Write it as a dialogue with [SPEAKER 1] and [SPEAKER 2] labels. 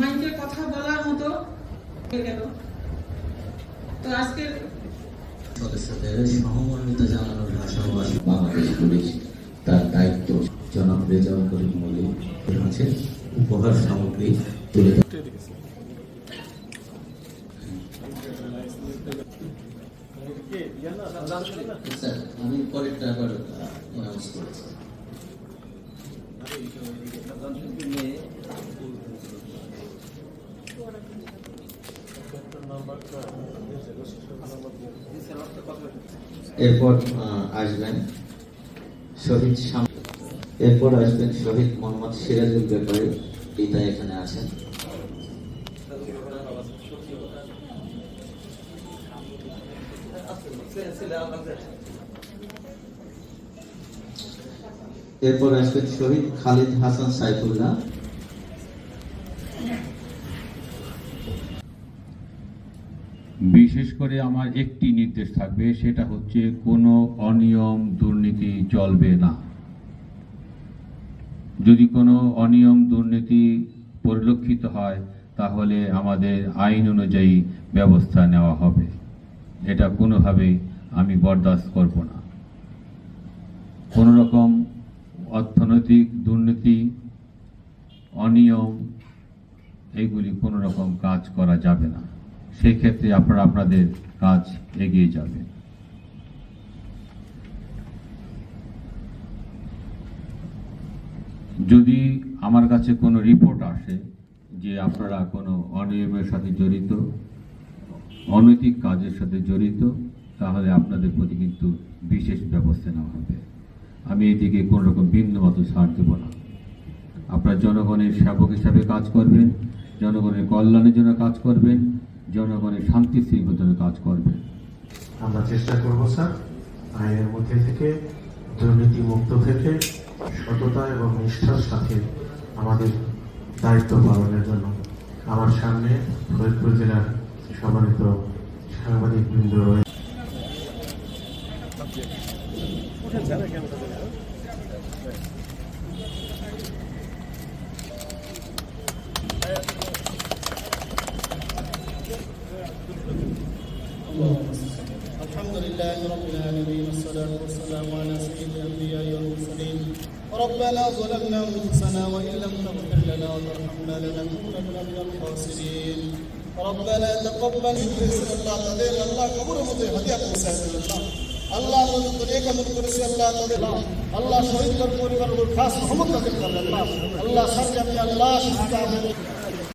[SPEAKER 1] মাইকে কথা বলার মতো গেল। তো আজকের
[SPEAKER 2] সদস্যদের সহমর্মিতা জানানোর ভাষাভাষী বাংলাদেশ পুলিশ তার দায়িত্ব জনাব রেজাউল করিম মল্লিক কাছে উপহার সামগ্রী তুলে। আমি পরেরটা আবার অ্যানাউন্স করেছি। এরপর আসবেন শহীদ এরপর আসবেন শহীদ মোহাম্মদ সিরাজুল ব্যাপারী পিতা এখানে আছেন। এরপর আসবেন শহীদ খালিদ হাসান সাইফুল্লাহ।
[SPEAKER 3] বিশেষ করে আমার একটি নির্দেশ থাকবে, সেটা হচ্ছে কোনো অনিয়ম দুর্নীতি চলবে না। যদি কোনো অনিয়ম দুর্নীতি পরিলক্ষিত হয়, তাহলে আমাদের আইন অনুযায়ী ব্যবস্থা নেওয়া হবে। এটা কোনোভাবেই আমি বরদাস্ত করব না। কোনো রকম অর্থনৈতিক দুর্নীতি, অনিয়ম এইগুলি কোনো রকম কাজ করা যাবে না। সেই ক্ষেত্রে আপনারা আপনাদের কাজ এগিয়ে যাবে। যদি আমার কাছে কোনো রিপোর্ট আসে যে আপনারা কোনো অনিয়মের সাথে জড়িত, অনৈতিক কাজের সাথে জড়িত, তাহলে আপনাদের প্রতি কিন্তু বিশেষ ব্যবস্থা নেওয়া হবে। আমি এদিকে কোনো রকম বিন্দুমাত্র ছাড় দেব না। আপনারা জনগণের সেবক হিসাবে কাজ করবেন, জনগণের কল্যাণের জন্য কাজ করবেন জনগণের শান্তি শৃঙ্খলার কাজ করবে।
[SPEAKER 4] আমরা চেষ্টা করব, স্যার, আইনের মধ্যে থেকে দুর্নীতি মুক্ত থেকে সততা এবং নিষ্ঠার সাথে আমাদের দায়িত্ব পালনের জন্য। আমার সামনে ফরিদপুর জেলার সম্মানিত সাংবাদিক বৃন্দ রয়েছে
[SPEAKER 5] لله رب العالمين والصلاة والسلام على سيد الأنبياء والمرسلين ربنا ظلمنا أنفسنا وإن لم تغفر لنا وترحمنا لنكونن من الخاسرين ربنا تقبل بسم الله তাদের আল্লাহ কবরের মধ্যে হাতিয়া পৌঁছায় দিলেন না আল্লাহ আমাদের তো এক আমল করেছে আল্লাহ তাদের আল্লাহ শহীদ পরিবার খাস মোহাম্মদ তাদের করলেন না আল্লাহ সরকার আল্লাহ